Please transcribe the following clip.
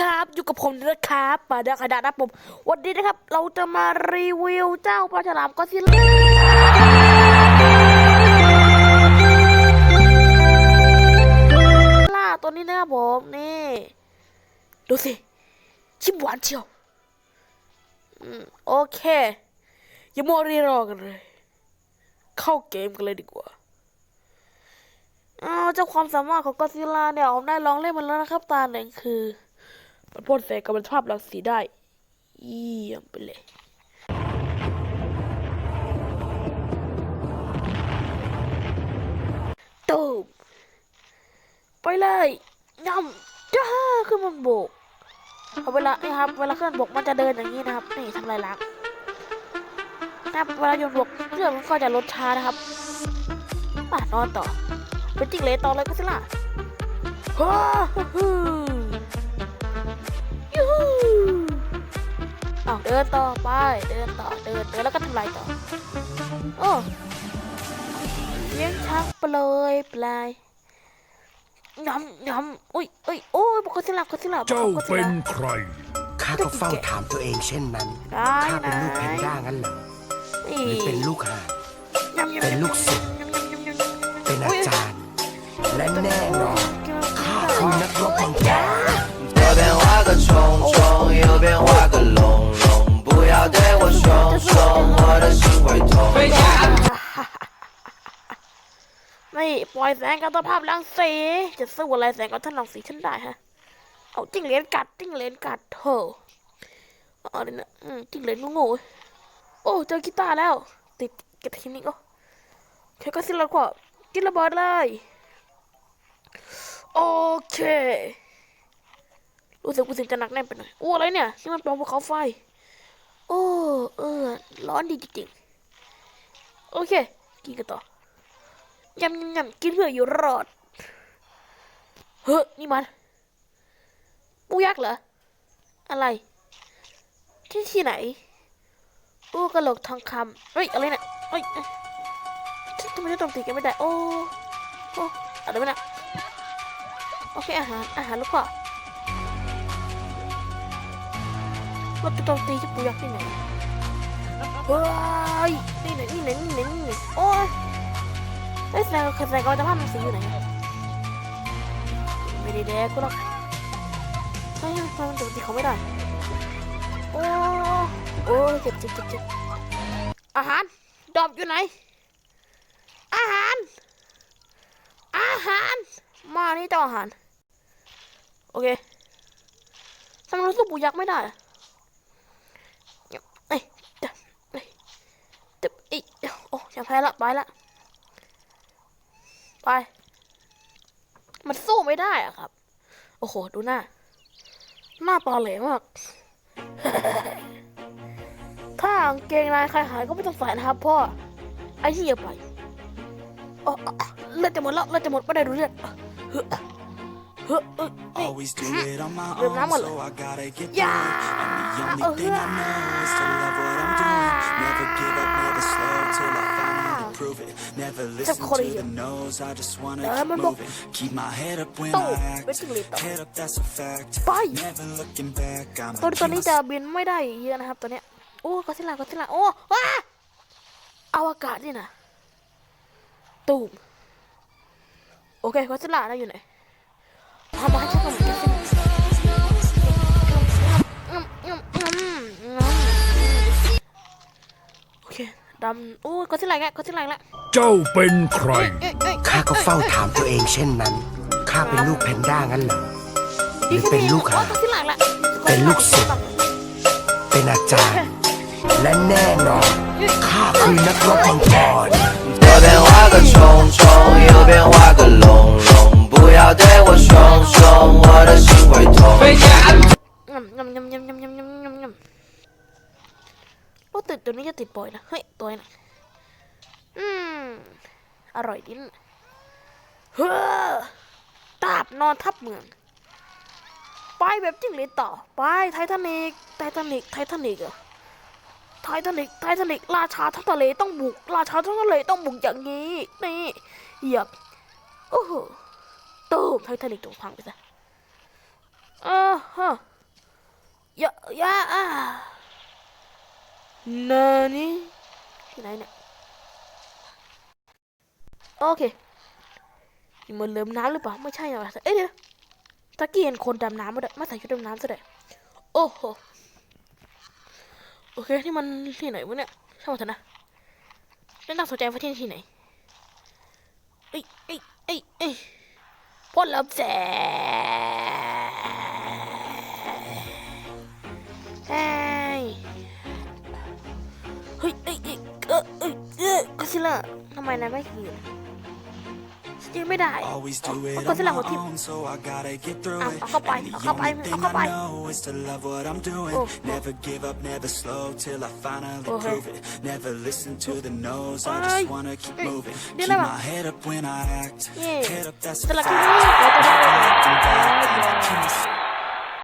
ครับ อยู่กับผมนะครับปาดาคดานะผม วันนี้นะครับ เราจะมารีวิวเจ้าปลาฉลามก็ซิล่าล่าตัวนี้นะครับผมนี่ ดูสิ ชิมหวานเชียวอืมโอเค อย่ามัวรีรอกันเลย เข้าเกมกันเลยดีกว่าเจ้าความสามารถของก็ซิลล่าเนี่ย ผมได้ลองเล่นมันแล้วนะครับ ตาหนึ่งคือ มันพ่นแสงกับมันภาพรังสีได้เยี่ยมไปเลยตูมไปเลยย่ำจ้าขึ้นบนบกเอาเวลานี่ครับ เวลาขึ้นบกมันจะเดินอย่างนี้นะครับ นี่ทำลายล้างนะครับเวลาโยนบกเรื่องมันก็จะลดช้านะครับป่านอนต่อ เป็นจริงเลนต่อเลยก็สิล่ะฮ่า อ้าวเดินต่อไป เดินต่อ เดิน เดินแล้วก็ทำลายต่อ โอ้เลี้ยงช้างเปลยปลายยำยำอุ้ยอุ้ยโอ้ยบอกคนสิล่ะคนสิล่ะบอกเจ้าคนสิเป็นล่ะใคร ข้าก็เฝ้าถามตัวเองเช่นนั้นได้ข้าเป็นนะลูกแพนด้างั้นเหรอนี่หรือเป็นลูกห่านยำยำเป็นลูกศิษย์ ปล่อยแสงกับตภาพรังสี จะสู้อะไรแสงกับท่านรังสีฉันได้ฮะ เอาจิ้งเหลนกัดจิ้งเหลนกัดเถอะอาเลยนะอืมจิ้งเหลนโง่โอ้เจอกีตาร์แล้ว ติดเก็บทีนี้ก็แค่ก็สิ้นแล้วกว่ากินระเบิดเลยโอเครู้สึกรู้สึกจะหนักแน่นไปหน่อยโอ้อะไรเนี่ยนี่มันปลอมภูเขาไฟ โอ้เออร้อนดีจริงๆโอเค กินกันต่อ ยำยำยำกินเพื่ออยู่รอด เฮ้ยนี่มัน ปูยักษ์เหรอ อะไร ที่ที่ไหนปูกระโหลกทองคำเฮ้ย อะไรเนี่ยเฮ้ยทำไมจะโจมตีกันไม่ได้ โอ้ โอ้อะไรไม่นะโอเค อาหาร อาหารลูกพ่อเราจะโจมตีที่ปูยักษ์ที่ไหนเฮ้ยนี่ไหนนี่ไหนนี่ไหนนี่ไหนโอ้ย เอ้ยแสดงแสดงว่าจะภาพมันสีอยู่ไหนไม่ได้แดกกูหรอกเฮ้ยทำไมมันโจมตีเขาไม่ได้ โอ้โอ้เจ็บเจ็บเจ็บเจ็บอาหารดอบอยู่ไหน อาหาร อาหาร มานี่เจ้าอาหาร โอเคทำไมรู้สึกปูยักษ์ไม่ได้เอ้ยเดี๋ยเอ้ยเดี๋ยวเอ้ยโอ้ยังแพ้ละไปละ ไป มันสู้ไม่ได้อะครับ โอ้โห ดูหน้า หน้าตอเหลมาก ถ้ากางเกงในใครหายก็ไม่ต้องใส่นะครับพ่อ ไอ้เหี้ยไปอ๋ออ๋อเลือดจะหมดแล้วเลือดจะหมดไม่ได้ดูเลือดเฮ้อเฮ้อเอ้ยนี่ Always do it on my Rừng own, lắm rồi. so I gotta get Ờ, keep mà bốc- moving. Keep my head up when Tụ, I với chừng liệt act. tụ. Head up, that's a fact. Bay. Never looking back, ตัว I'ma ตัว keep นี้ my จะบินไม่ได้เยอะนะครับตัวเนี้ยโอ้ก็สิลาก็สิลาโอ้ว้าอวกาศนี่นะตูมโอเคก็สิลานะอยู่ไหนพามาให้ฉันก่อนกัน ดำโอ้ก็สิลาแกก็สิลาแล้ว เจ้าเป็นใคร เอ้ยเอ้ย ข้าก็เฝ้าถามตัวเองเช่นนั้น ข้าเป็นลูกแพนด้างั้นเหรอ หรือเป็นลูก โอ้ ห่าน ก็สิลาละ เป็นลูกศิษย์ เป็นอาจารย์ และแน่นอนข้าคือนักรบมังกร 左边画个虫虫，右边画个龙龙，不要对我凶凶，我的心会痛。 ติดตัวนี้จะติดบ่อยนะ เฮ้ย ตัวนี้นะอืม อร่อยดิ้นเฮ้อตาบนอนทับเมือง ไปแบบจิ้งหรีดต่อ ไปไททานิกไททานิกไททานิกอะไททานิกไททานิกราชาทั้งทะเลต้องบุก ราชาทั้งทะเลต้องบุกอย่างนี้ นี่หยียบโอ้โหตูมไททานิกถูกพังไปซะเออฮะ นานี่ที่ไหนเนี่ยโอเคนี่มันเริ่มน้ำหรือเปล่าไม่ใช่หรอกเอ้ยเดี๋ยวตะกี้เห็นคนดำน้ำมาด้วยมาใส่ชุดดำน้ำซะด้วยโอ้โหโอเคที่มันที่ไหนวะเนี่ยช่างมันเถอะนะแล้วน่าสนใจว่าที่ที่ไหนเอ้ยเอ้ยเอ้ยเอ้ยพ่นลำแสง เออก็สิล่ะทำไมนายไม่ขี่สตีไม่ได้ Always do it ก็ on สิล่ะหัว my ทิ่ม own, so I gotta get through Ah, it. ako pa, And the ako pa, only thing ako pa. I know is to love what I'm doing. Oh, oh. Never give up, never slow till I finally Okay. prove it. Never listen to the no's, I Ay. just wanna keep Ay. moving. Di Keep na ba? my head up when I act. Yeah. Head up, that's a Talaga. fact.